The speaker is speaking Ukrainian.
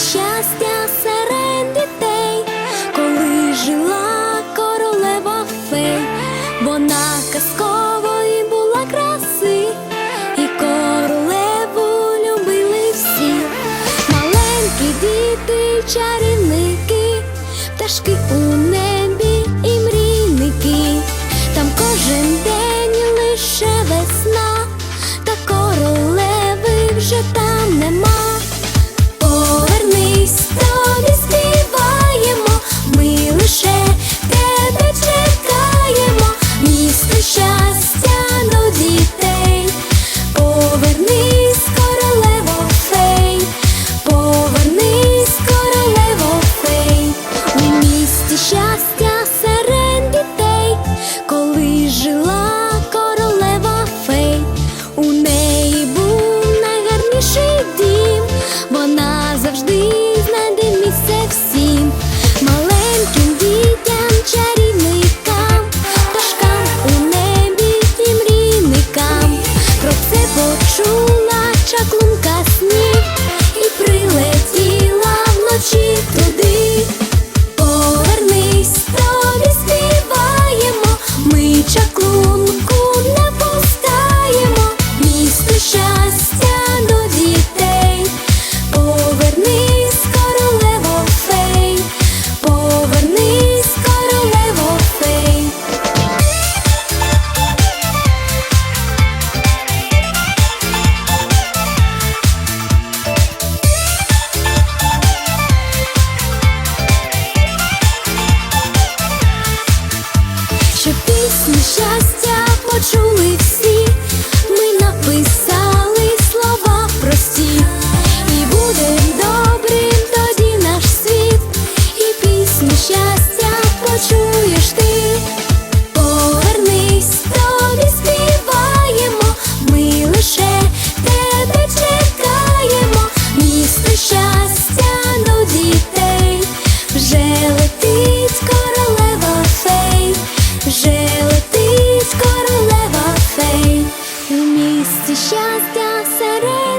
щастя серед дітей, коли жила королева фей, вона казкової була краси, і королеву любили всі, маленькі діти чарі. чаклунка сніг. Пісню щастя почули всі, ми написали слова прості, і буде добрим тоді наш світ, і пісню щастя почуєш ти. seré